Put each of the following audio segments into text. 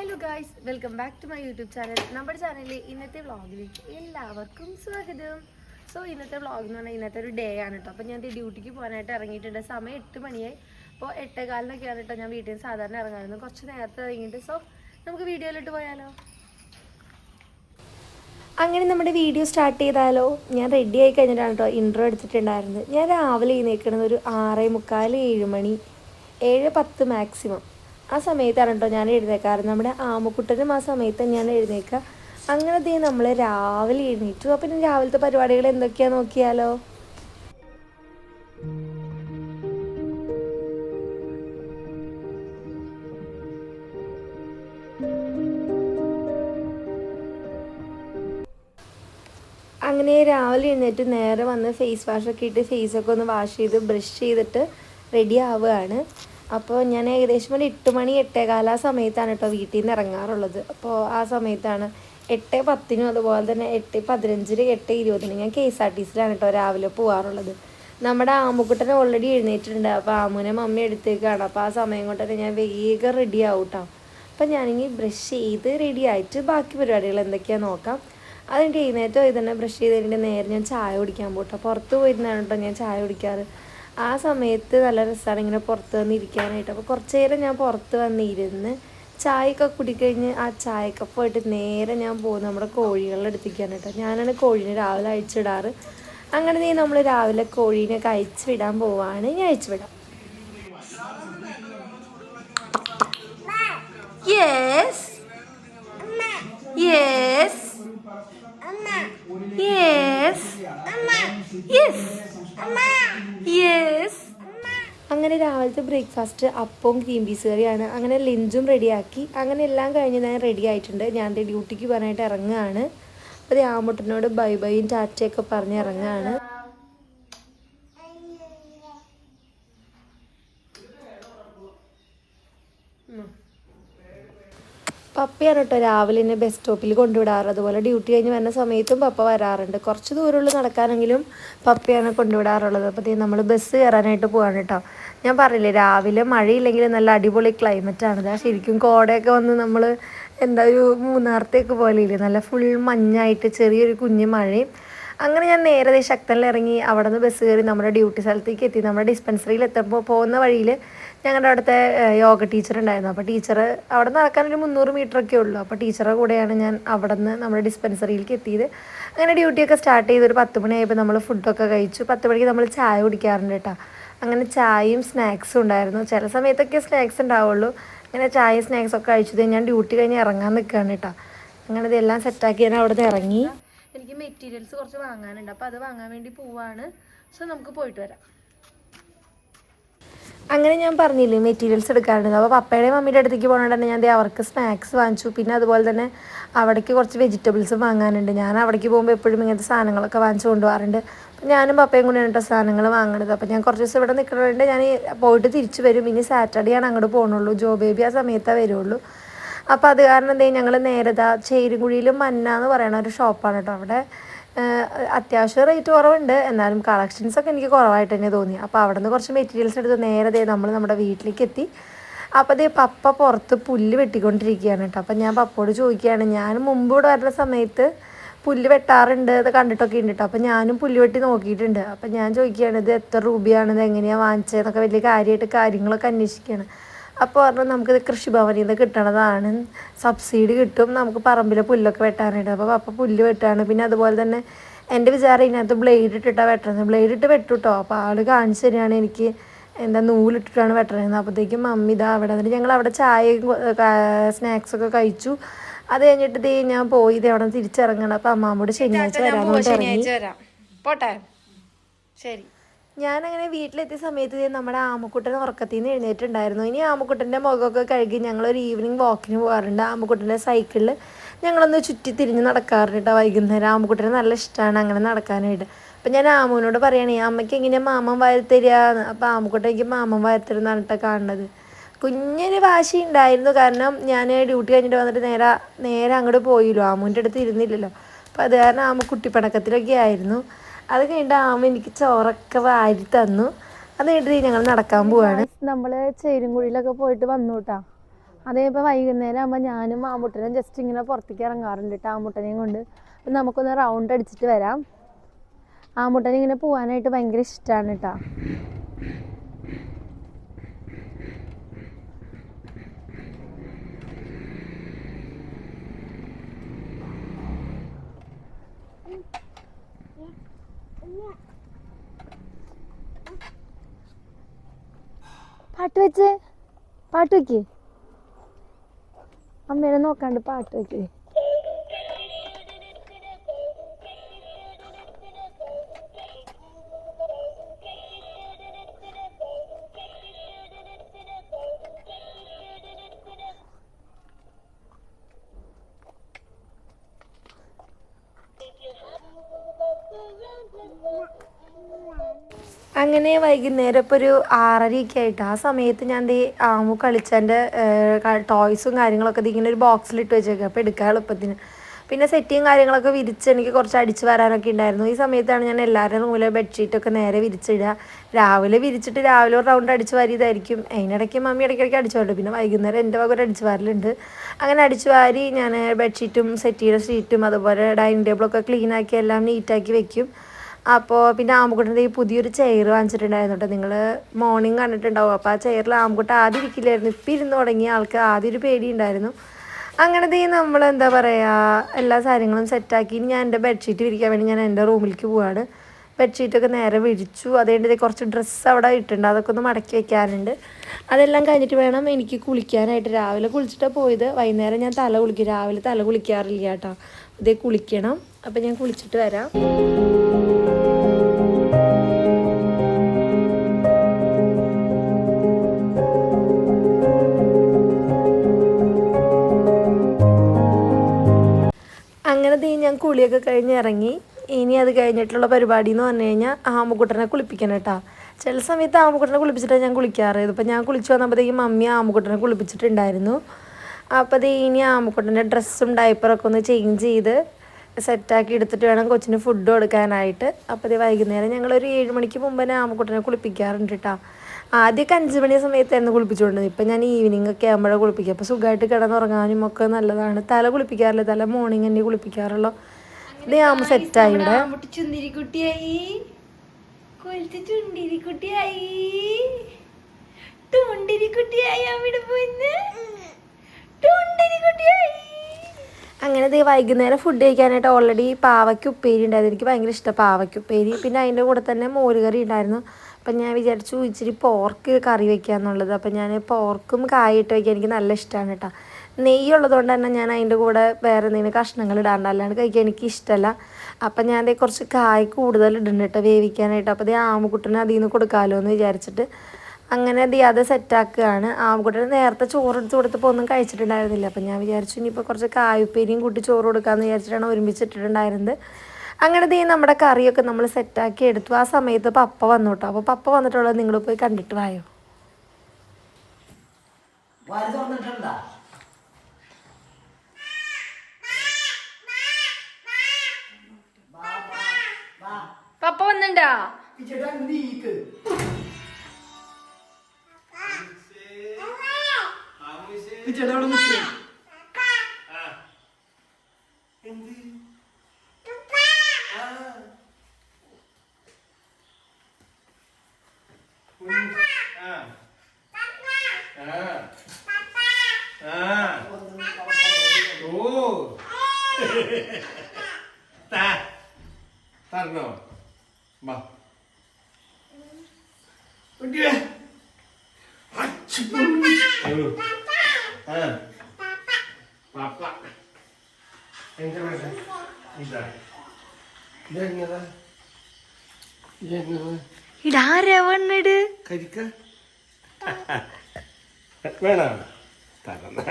Hello guys welcome back to my YouTube channel നമ്മുടെ ചാനലിലെ ഇന്നത്തെ വ്ളോഗിലേക്ക് എല്ലാവർക്കും സ്വാഗതം. സോ ഇന്നത്തെ വ്ളോഗ് എന്ന് പറഞ്ഞാൽ ഇന്നത്തെ ഒരു ഡേ ആണ് കേട്ടോ അപ്പോൾ ഞാൻ ഡ്യൂട്ടിക്ക് പോകാനായിട്ട് ഇറങ്ങിയിട്ടുണ്ട്. സമയം എട്ട് മണിയായി. അപ്പോൾ എട്ടേകാലിനൊക്കെയാണ് കേട്ടോ ഞാൻ വീട്ടിൽ നിന്ന് സാധാരണ ഇറങ്ങാറുണ്ട്. കുറച്ച് നേരത്തെ ഇറങ്ങിയിട്ട് സോ നമുക്ക് വീഡിയോയിലോട്ട് പോയാലോ? അങ്ങനെ നമ്മുടെ വീഡിയോ സ്റ്റാർട്ട് ചെയ്താലോ? ഞാൻ റെഡി ആയി കഴിഞ്ഞിട്ടാണ് കേട്ടോ ഇൻട്രോ എടുത്തിട്ടുണ്ടായിരുന്നത്. ഞാൻ രാവിലെ എഴുന്നേൽക്കുന്നത് ഒരു ആറേ മുക്കാൽ ഏഴ് മണി ഏഴ് പത്ത് മാക്സിമം ആ സമയത്താണ് കേട്ടോ ഞാൻ എഴുന്നേക്കാറ്. നമ്മുടെ ആമക്കുട്ടനും ആ സമയത്ത് ഞാൻ എഴുന്നേക്കുക അങ്ങനെ ദേ നമ്മൾ രാവിലെ എഴുന്നേറ്റു. അപ്പം രാവിലത്തെ പരിപാടികൾ എന്തൊക്കെയാ നോക്കിയാലോ? അങ്ങനെ രാവിലെ എഴുന്നേറ്റ് നേരെ വന്ന് ഫേസ് വാഷൊക്കെ ഇട്ട് ഫേസൊക്കെ ഒന്ന് വാഷ് ചെയ്ത് ബ്രഷ് ചെയ്തിട്ട് റെഡി ആവുകയാണ്. അപ്പോൾ ഞാൻ ഏകദേശം ഒരു എട്ട് മണി എട്ടേകാല സമയത്താണ് കേട്ടോ വീട്ടിൽ നിന്ന് ഇറങ്ങാറുള്ളത് അപ്പോൾ ആ സമയത്താണ് എട്ട് പത്തിനും അതുപോലെ തന്നെ എട്ട് പതിനഞ്ചിന് എട്ട് ഇരുപതിന് ഞാൻ കെ എസ് ആർ ടി സിയിലാണ് കേട്ടോ രാവിലെ പോകാറുള്ളത് നമ്മുടെ ആമുക്കുട്ടനെ ഓൾറെഡി എഴുന്നേറ്റിട്ടുണ്ട്. അപ്പോൾ ആമുനെ മമ്മി എടുത്തേക്കാണ്. അപ്പോൾ ആ സമയം കൊണ്ട് തന്നെ ഞാൻ വേഗം റെഡി ആവും കേട്ടോ അപ്പം ബ്രഷ് ചെയ്ത് റെഡി ആയിട്ട് ബാക്കി പരിപാടികൾ എന്തൊക്കെയാണെന്ന് നോക്കാം. അതിന്റെ എഴുന്നേറ്റോ ഇത് ബ്രഷ് ചെയ്തതിന്റെ നേരെ ഞാൻ ചായ കുടിക്കാൻ പോട്ടോ. പുറത്ത് പോയിരുന്നാണ് കേട്ടോ ഞാൻ ചായ കുടിക്കാറ്. ആ സമയത്ത് നല്ല രസമാണ് ഇങ്ങനെ പുറത്ത് വന്നിരിക്കാനായിട്ട്. അപ്പോൾ കുറച്ച് നേരം ഞാൻ പുറത്ത് വന്നിരുന്ന് ചായയൊക്കെ കുടിക്കഴിഞ്ഞ് ആ ചായക്കപ്പ് പോയിട്ട് നേരെ ഞാൻ പോകും നമ്മുടെ കോഴികളുടെ അടുത്തേക്കാണ് കേട്ടോ. ഞാനാണ് കോഴീനെ രാവിലെ അഴിച്ചിടാറ്. അങ്ങനെ നീ നമ്മൾ രാവിലെ കോഴീനെയൊക്കെ അയച്ചു വിടാൻ പോവാണ്. ഞാൻ അയച്ചു വിടാം yes yes yes yes yes അങ്ങനെ രാവിലത്തെ ബ്രേക്ക്ഫാസ്റ്റ് അപ്പവും ഗ്രീൻ പീസ് കറിയാണ്. അങ്ങനെ ലഞ്ചും റെഡിയാക്കി. അങ്ങനെ എല്ലാം കഴിഞ്ഞ് ഞാൻ റെഡി ആയിട്ടുണ്ട്. ഞാൻ എന്റെ ഡ്യൂട്ടിക്ക് പറഞ്ഞിട്ട് ഇറങ്ങുകയാണ്. അപ്പോൾ രാമുട്ടനോട് ബൈ ബൈയും ടാറ്റയൊക്കെ പറഞ്ഞ് ഇറങ്ങുകയാണ്. പപ്പയാണ് കേട്ടോ രാവിലെ എന്നെ ബസ് സ്റ്റോപ്പിൽ കൊണ്ടുവിടാറ്. അതുപോലെ ഡ്യൂട്ടി കഴിഞ്ഞ് വരുന്ന സമയത്തും പപ്പ വരാറുണ്ട്. കുറച്ച് ദൂരമുള്ള നടക്കാനെങ്കിലും പപ്പയാണ് കൊണ്ടുവിടാറുള്ളത്. അപ്പോൾ നമ്മൾ ബസ് കയറാനായിട്ട് പോവാണ് കേട്ടോ. ഞാൻ പറഞ്ഞില്ലേ രാവിലെ മഴയില്ലെങ്കിൽ നല്ല അടിപൊളി ക്ലൈമറ്റ് ആണ്. ഇതാ ശരിക്കും കോടയൊക്കെ വന്ന് നമ്മൾ എന്താ ഒരു മൂന്നാർത്തേക്ക് പോലെ ഇല്ലേ നല്ല ഫുൾ മഞ്ഞായിട്ട് ചെറിയൊരു കുഞ്ഞു മഴയും അങ്ങനെ ഞാൻ നേരെ ദേ ശക്തനിൽ ഇറങ്ങി അവിടെ നിന്ന് ബസ് കയറി നമ്മുടെ ഡ്യൂട്ടി സ്ഥലത്തേക്ക് എത്തി. നമ്മുടെ ഡിസ്പെൻസറിയിൽ എത്തുമ്പോൾ പോകുന്ന വഴിയിൽ ഞങ്ങളുടെ അവിടുത്തെ യോഗ ടീച്ചർ ഉണ്ടായിരുന്നു. അപ്പോൾ ടീച്ചർ അവിടെ നടക്കാൻ ഒരു മുന്നൂറ് മീറ്റർ ഒക്കെ ഉള്ളൂ. അപ്പോൾ ടീച്ചറുടെ കൂടെയാണ് ഞാൻ അവിടെ നിന്ന് നമ്മുടെ ഡിസ്പെൻസറിയിലേക്ക് എത്തിയത്. അങ്ങനെ ഡ്യൂട്ടിയൊക്കെ സ്റ്റാർട്ട് ചെയ്ത് ഒരു പത്ത് മണിയായപ്പോൾ നമ്മൾ ഫുഡൊക്കെ കഴിച്ചു. പത്ത് മണിക്ക് നമ്മൾ ചായ കുടിക്കാറുണ്ട് കേട്ടോ. അങ്ങനെ ചായയും സ്നാക്സും ഉണ്ടായിരുന്നു. ചില സമയത്തൊക്കെ സ്നാക്സ് ഉണ്ടാവുള്ളൂ. അങ്ങനെ ചായയും സ്നാക്സ് ഒക്കെ കഴിച്ചത് ഞാൻ ഡ്യൂട്ടി കഴിഞ്ഞ് ഇറങ്ങാൻ നിൽക്കുകയാണ് കേട്ടോ. അങ്ങനെ ഇതെല്ലാം സെറ്റാക്കി ഞാൻ അവിടെ നിന്ന് ഇറങ്ങി. എനിക്ക് മെറ്റീരിയൽസ് കുറച്ച് വാങ്ങാനുണ്ട്. അപ്പോൾ അത് വാങ്ങാൻ വേണ്ടി പോവാണ്. സോ നമുക്ക് പോയിട്ട് വരാം. അങ്ങനെ ഞാൻ പറഞ്ഞില്ലേ മെറ്റീരിയൽസ് എടുക്കാറുണ്ട് അപ്പോൾ പപ്പയുടെയും മമ്മിയുടെ അടുത്തേക്ക് പോകണോണ്ട് തന്നെ ഞാൻ അവർക്ക് സ്നാക്സ് വാങ്ങിച്ചു. പിന്നെ അതുപോലെ തന്നെ അവിടേക്ക് കുറച്ച് വെജിറ്റബിൾസ് വാങ്ങാനുണ്ട്. ഞാൻ അവിടേക്ക് പോകുമ്പോൾ എപ്പോഴും ഇങ്ങനത്തെ സാധനങ്ങളൊക്കെ വാങ്ങിച്ചു കൊണ്ടുപോകാറുണ്ട്. അപ്പം ഞാനും പപ്പയും കൂടെയാണ് കേട്ടോ സാധനങ്ങൾ വാങ്ങണത്. അപ്പോൾ ഞാൻ കുറച്ച് ദിവസം ഇവിടെ നിൽക്കണതുകൊണ്ട് ഞാൻ പോയിട്ട് തിരിച്ചു വരും. ഇനി സാറ്റർഡേ ആണ് അങ്ങോട്ട് പോകണുള്ളൂ ജോ ബേബി ആ സമയത്താണ് വരുള്ളൂ. അപ്പോൾ അത് കാരണം എന്തെങ്കിലും ഞങ്ങൾ നേരത്തെ ചേരുകുഴിയിൽ മന്ന എന്ന് പറയുന്ന ഒരു ഷോപ്പാണ് കേട്ടോ അവിടെ. അത്യാവശ്യം റേറ്റ് കുറവുണ്ട്. എന്നാലും കളക്ഷൻസ് ഒക്കെ എനിക്ക് കുറവായിട്ട് തന്നെ തോന്നി. അപ്പോൾ അവിടെ നിന്ന് കുറച്ച് മെറ്റീരിയൽസ് എടുത്ത് നേരത്തെ നമ്മൾ നമ്മുടെ വീട്ടിലേക്ക് എത്തി. അപ്പോൾ ദേ പപ്പ പുറത്ത് പുല്ല് വെട്ടിക്കൊണ്ടിരിക്കുകയാണ് കേട്ടോ. അപ്പം ഞാൻ പപ്പോട് ചോദിക്കുകയാണ് ഞാൻ മുമ്പ് ഇവിടെ വരുന്ന സമയത്ത് പുല്ല് വെട്ടാറുണ്ട് അത് കണ്ടിട്ടൊക്കെ ഉണ്ട് കേട്ടോ. അപ്പം ഞാനും പുല്ല് വെട്ടി നോക്കിയിട്ടുണ്ട്. അപ്പം ഞാൻ ചോദിക്കുകയാണ് ഇത് എത്ര രൂപയാണ്? ഇത് എങ്ങനെയാണ് വാങ്ങിച്ചതെന്നൊക്കെ വലിയ കാര്യമായിട്ട് കാര്യങ്ങളൊക്കെ അന്വേഷിക്കുകയാണ്. അപ്പോൾ പറഞ്ഞു നമുക്കിത് കൃഷിഭവനിൽ നിന്ന് കിട്ടണതാണ്. സബ്സിഡി കിട്ടും. നമുക്ക് പറമ്പിലെ പുല്ലൊക്കെ വെട്ടാനായിട്ട് അപ്പോൾ പപ്പ പുല്ല് വെട്ടാണ്. പിന്നെ അതുപോലെ തന്നെ എന്റെ വിചാരം ഇതിനകത്ത് ബ്ലേഡ് ഇട്ടിട്ടാണ് വെട്ടണത്. ബ്ലേഡ് ഇട്ട് വെട്ടു കേട്ടോ അപ്പോൾ ആൾ കാണിച്ചു തരികയാണ് എനിക്ക് എന്താ നൂലിട്ടിട്ടാണ് വെട്ടണത്. അപ്പോഴത്തേക്കും മമ്മി ഇതാ അവിടെ. എന്നിട്ട് ഞങ്ങൾ അവിടെ ചായയും സ്നാക്സൊക്കെ കഴിച്ചു. അത് കഴിഞ്ഞിട്ട് ദേ ഞാൻ പോയി. ഇത് അവിടെ തിരിച്ചിറങ്ങണം. അപ്പം അമ്മാമ്മോട് ശനിയാഴ്ച വരാമെന്ന് പറഞ്ഞ് വരാം. പോട്ടെ. ശരി. ഞാനങ്ങനെ വീട്ടിലെത്തിയ സമയത്ത് നമ്മുടെ ആമക്കുട്ടൻ ഉറക്കത്തിൽ നിന്ന് എഴുന്നേറ്റുണ്ടായിരുന്നു ഇനി ആമക്കുട്ടന്റെ മുഖമൊക്കെ കഴുകി ഞങ്ങളൊരു ഈവനിങ് വാക്കിന് പോകാറുണ്ട്. ആമക്കുട്ടന്റെ സൈക്കിളിൽ ഞങ്ങളൊന്ന് ചുറ്റി തിരിഞ്ഞ് നടക്കാറുണ്ട് കേട്ടോ വൈകുന്നേരം. ആമക്കുട്ടന് നല്ല ഇഷ്ടമാണ് അങ്ങനെ നടക്കാനായിട്ട്. അപ്പം ഞാൻ ആമുവിനോട് പറയണേ അമ്മയ്ക്ക് എങ്ങനെയാണ് മാമൻ വാരിത്തരികയെന്ന് അപ്പം ആമക്കുട്ടൻ എനിക്ക് മാമൻ വാരിത്തരുന്നാണ് കേട്ടോ കാണുന്നത്. കുഞ്ഞൊരു വാശി ഉണ്ടായിരുന്നു. കാരണം ഞാൻ ഡ്യൂട്ടി കഴിഞ്ഞിട്ട് വന്നിട്ട് നേരെ നേരെ അങ്ങോട്ട് പോയില്ലോ. ആമുവിന്റെ അടുത്ത് ഇരുന്നില്ലല്ലോ. അപ്പോൾ അത് കാരണം ആമ കുട്ടിപ്പണക്കത്തിലൊക്കെ ആയിരുന്നു. അത് കഴിഞ്ഞിട്ട് ആമ എനിക്ക് ചോറൊക്കെ വാരി തന്നു. അത് കഴിഞ്ഞിട്ട് ഞങ്ങൾ നടക്കാൻ പോവാണ്. നമ്മൾ ചേരുംകുഴിയിലൊക്കെ പോയിട്ട് വന്നു കേട്ടാ ഇപ്പൊ വൈകുന്നേരം ആകുമ്പോൾ ഞാനും ആമുട്ടനും ജസ്റ്റ് ഇങ്ങനെ പുറത്തേക്ക് ഇറങ്ങാറുണ്ട് കേട്ടോ ആമ്പുട്ടനെയും കൊണ്ട്. നമുക്കൊന്ന് റൗണ്ട് അടിച്ചിട്ട് വരാം. ആമുട്ടനെ ഇങ്ങനെ പോകാനായിട്ട് ഭയങ്കര ഇഷ്ടമാണ് കേട്ടോ പാട്ട് വെച്ചേ? പാട്ട് വെക്കേ. അമ്മേനെ നോക്കാണ്ട് പാട്ട് വെക്ക്. അങ്ങനെ വൈകുന്നേരം ഇപ്പോൾ ഒരു ആറരയൊക്കെ ആയിട്ട്. ആ സമയത്ത് ഞാൻ ദേ ആമു കളിച്ചതിന്റെ ടോയ്സും കാര്യങ്ങളൊക്കെ ഇങ്ങനെ ഒരു ബോക്സിലിട്ട് വെച്ചേക്കുക അപ്പോൾ എടുക്കാൻ എളുപ്പത്തിന്. പിന്നെ സെറ്റിയും കാര്യങ്ങളൊക്കെ വിരിച്ച് എനിക്ക് കുറച്ച് അടിച്ച് വരാനൊക്കെ ഉണ്ടായിരുന്നു ഈ സമയത്താണ് ഞാൻ എല്ലാവരുടെ റൂമിലെ ബെഡ്ഷീറ്റൊക്കെ നേരെ വിരിച്ചിടുക. രാവിലെ വിരിച്ചിട്ട് രാവിലെ ഒരു റൗണ്ട് അടിച്ച് വാരിയതായിരിക്കും. അതിനിടയ്ക്ക് മമ്മി ഇടയ്ക്കിടയ്ക്ക് അടിച്ചു വാരും പിന്നെ വൈകുന്നേരം എന്റെ വക ഒരു അടിച്ച് വാരലുണ്ട്. അങ്ങനെ അടിച്ച് വാരി ഞാൻ ബെഡ്ഷീറ്റും സെറ്റിയുടെ ഷീറ്റും അതുപോലെ ഡൈനിങ് ടേബിളൊക്കെ ക്ലീനാക്കി എല്ലാം നീറ്റാക്കി വെക്കും. അപ്പോൾ പിന്നെ ആമ്പുക്കുട്ടന്റെ ഈ പുതിയൊരു ചെയർ വാങ്ങിച്ചിട്ടുണ്ടായിരുന്നു കേട്ടോ നിങ്ങൾ മോർണിംഗ് കണ്ടിട്ടുണ്ടാവും. അപ്പോൾ ആ ചെയറിൽ ആമ്പുക്കുട്ട ആദ്യം ഇരിക്കില്ലായിരുന്നു. ഇപ്പം ഇരുന്ന് തുടങ്ങിയ ആൾക്ക് ആദ്യം ഒരു പേടി ഉണ്ടായിരുന്നു അങ്ങനെ ദേ നമ്മൾ എന്താ പറയുക എല്ലാ കാര്യങ്ങളും സെറ്റാക്കി ഞാൻ എന്റെ ബെഡ്ഷീറ്റ് വിരിക്കാൻ വേണ്ടി ഞാൻ എന്റെ റൂമിലേക്ക് പോവാണ്. ബെഡ്ഷീറ്റൊക്കെ നേരെ വിരിച്ചു. അതുകൊണ്ട് കുറച്ച് ഡ്രസ്സ് അവിടെ ഇട്ടുണ്ട് അതൊക്കെ ഒന്ന് മടക്കി വെക്കാനുണ്ട്. അതെല്ലാം കഴിഞ്ഞിട്ട് വേണം എനിക്ക് കുളിക്കാനായിട്ട്. രാവിലെ കുളിച്ചിട്ടാണ് പോയത്. വൈകുന്നേരം ഞാൻ തല കുളിക്കും. രാവിലെ തല കുളിക്കാറില്ല കേട്ടോ. അതേ കുളിക്കണം. അപ്പം ഞാൻ കുളിച്ചിട്ട് വരാം. കുളിയൊക്കെ കഴിഞ്ഞ് ഇറങ്ങി. ഇനി അത് കഴിഞ്ഞിട്ടുള്ള പരിപാടി എന്ന് പറഞ്ഞു കഴിഞ്ഞാൽ ആമുക്കുട്ടനെ കുളിപ്പിക്കണം കേട്ടോ. ചില സമയത്ത് ആമുക്കുട്ടനെ കുളിപ്പിച്ചിട്ടാണ് ഞാൻ കുളിക്കാറ്. ഇതിപ്പോൾ ഞാൻ കുളിച്ച് വന്നപ്പോഴത്തേക്കും മമ്മി ആമുക്കുട്ടനെ കുളിപ്പിച്ചിട്ടുണ്ടായിരുന്നു. അപ്പോൾ അത് ഇനി ആമുക്കുട്ടന്റെ ഡ്രസ്സും ഡയപ്പറൊക്കെ ഒന്ന് ചേഞ്ച് ചെയ്ത് സെറ്റാക്കി എടുത്തിട്ട് വേണം കൊച്ചിന് ഫുഡ് കൊടുക്കാനായിട്ട്. അപ്പോൾ ഇത് വൈകുന്നേരം ഞങ്ങളൊരു ഏഴ് മണിക്ക് മുമ്പ് തന്നെ ആമക്കുട്ടനെ കുളിപ്പിക്കാറുണ്ട് കേട്ടോ ആദ്യമൊക്കെ അഞ്ച് മണി സമയത്തായിരുന്നു കുളിപ്പിച്ചുകൊണ്ടത് ഇപ്പം ഞാൻ ഈവനിങ് ഒക്കെ ആകുമ്പോഴാണ് കുളിപ്പിക്കുക. അപ്പോൾ സുഖമായിട്ട് കിടന്നുറങ്ങാനും ഒക്കെ നല്ലതാണ്. തല കുളിപ്പിക്കാറില്ല. തല മോർണിംഗ് തന്നെ കുളിപ്പിക്കാറുള്ളൂ. ഇത് ആകുമ്പോൾ സെറ്റായി ഇവിടെ ചുന്തിരിക്കുട്ടിയായി. ചുണ്ടിരിക്കുട്ടിയായി അവിടെ പോയിന്ന്. അങ്ങനെ ദേ വൈകുന്നേരം ഫുഡ് കഴിക്കാനായിട്ട് ഓൾറെഡി പാവയ്ക്ക് ഉപ്പേരി ഉണ്ടായിരുന്നു. എനിക്ക് ഭയങ്കര ഇഷ്ടം പാവയ്ക്ക് ഉപ്പേരി. പിന്നെ അതിന്റെ കൂടെ തന്നെ മോരുകറി ഉണ്ടായിരുന്നു. അപ്പം ഞാൻ വിചാരിച്ചു ഇച്ചിരി പോർക്ക് കറി വെക്കുക എന്നുള്ളത്. അപ്പം ഞാൻ പോർക്കും കായിട്ട് വയ്ക്കാൻ എനിക്ക് നല്ല ഇഷ്ടമാണ് കേട്ടോ നെയ്യ് ഉള്ളതുകൊണ്ട് തന്നെ ഞാൻ അതിന്റെ കൂടെ വേറെ എന്തെങ്കിലും കഷ്ണങ്ങൾ ഇടാണ്ട് അല്ലാണ്ട് കഴിക്കാൻ എനിക്ക് ഇഷ്ടമല്ല അപ്പം ഞാൻ കുറച്ച് കായ് കൂടുതൽ ഇടുന്നുണ്ട് വേവിക്കാനായിട്ട്. അപ്പോൾ ദേ ആമുകുട്ടന് അതിൽ നിന്ന് കൊടുക്കാമല്ലോ എന്ന് വിചാരിച്ചിട്ട് അങ്ങനെ ദേ അത് സെറ്റാക്കുകയാണ്. ആമുകുട്ടന് നേരത്തെ ചോറ് എടുത്ത് കൊടുത്തപ്പോൾ ഒന്നും കഴിച്ചിട്ടുണ്ടായിരുന്നില്ല. അപ്പം ഞാൻ വിചാരിച്ചു ഇനിയിപ്പോൾ കുറച്ച് കായുപ്പേരിയും കൂട്ടി ചോറ് കൊടുക്കാമെന്ന് വിചാരിച്ചിട്ടാണ് ഒരുമിച്ചിട്ടിട്ടുണ്ടായിരുന്നത്. അങ്ങനെ ദേ നമ്മുടെ കറിയൊക്കെ നമ്മൾ സെറ്റാക്കി എടുത്തു. ആ സമയത്ത് പപ്പ വന്നു കേട്ടോ അപ്പോൾ പപ്പ വന്നിട്ടുള്ളത് നിങ്ങൾ പോയി കണ്ടിട്ട് വായോ? പപ്പ വന്നിണ്ടാ? ചേട്ടാ അവിടെ നിൽക്ക് എന്ത് തരണോ വാ കുട്ടിയെ. പാപ്പ. വേണ്ട ഇതാ. കരിക്ക. വേണ? തരണം.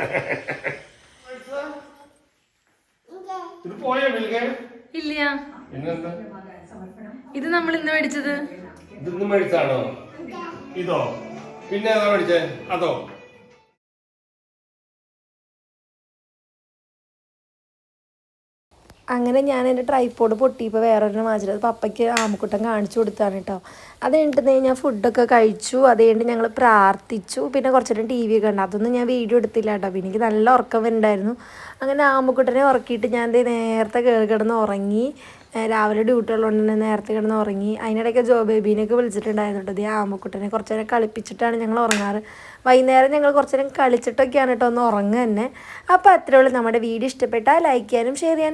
ഇത് പോയോ വിൽക്കാൻ? ഇല്ല. പിന്നെന്താ? ഇത് നമ്മൾ ഇന്ന് മേടിച്ചത്. ഇതൊന്നും മേടിച്ചാണോ ഇതോ? പിന്നെ ഏതാ മേടിച്ചേ? അതോ? അങ്ങനെ ഞാൻ എന്റെ ട്രൈപ്പോഡ് പൊട്ടിയപ്പോൾ വേറൊരെണ്ണം വാങ്ങിച്ചത് അത് പപ്പയ്ക്ക് ആമക്കുട്ടം കാണിച്ചു കൊടുത്താണ് കേട്ടോ അത് കഴിഞ്ഞിട്ട് ഞാൻ ഫുഡൊക്കെ കഴിച്ചു. അത് കഴിഞ്ഞിട്ട് ഞങ്ങൾ പ്രാർത്ഥിച്ചു. പിന്നെ കുറച്ച് നേരം ടി വി കണ്ടു. അതൊന്നും ഞാൻ വീഡിയോ എടുത്തില്ല കേട്ടോ പിന്നെ എനിക്ക് നല്ല ഉറക്കം വരുന്നുണ്ടായിരുന്നു അങ്ങനെ ആമക്കുട്ടനെ ഉറക്കിയിട്ട് ഞാൻ നേരത്തെ കയറി കിടന്ന് ഉറങ്ങി. രാവിലെ ഡ്യൂട്ടി ഉള്ളതുകൊണ്ട് തന്നെ നേരത്തെ കിടന്ന് ഉറങ്ങി. അതിനിടയ്ക്ക് ജോ ബേബീനെയൊക്കെ വിളിച്ചിട്ടുണ്ടായിരുന്നു കേട്ടോ ഈ ആമക്കുട്ടനെ കുറച്ച് നേരം കളിപ്പിച്ചിട്ടാണ് ഞങ്ങൾ ഉറങ്ങാറ്. വൈകുന്നേരം ഞങ്ങൾ കുറച്ച് നേരം കളിച്ചിട്ടൊക്കെയാണ് കേട്ടോ ഒന്ന് ഉറങ്ങുക തന്നെ അപ്പോൾ അത്രയുള്ളൂ നമ്മുടെ വീഡിയോ ഇഷ്ടപ്പെട്ടാൽ ലൈക്ക് ചെയ്യാനും ഷെയർ ചെയ്യാനും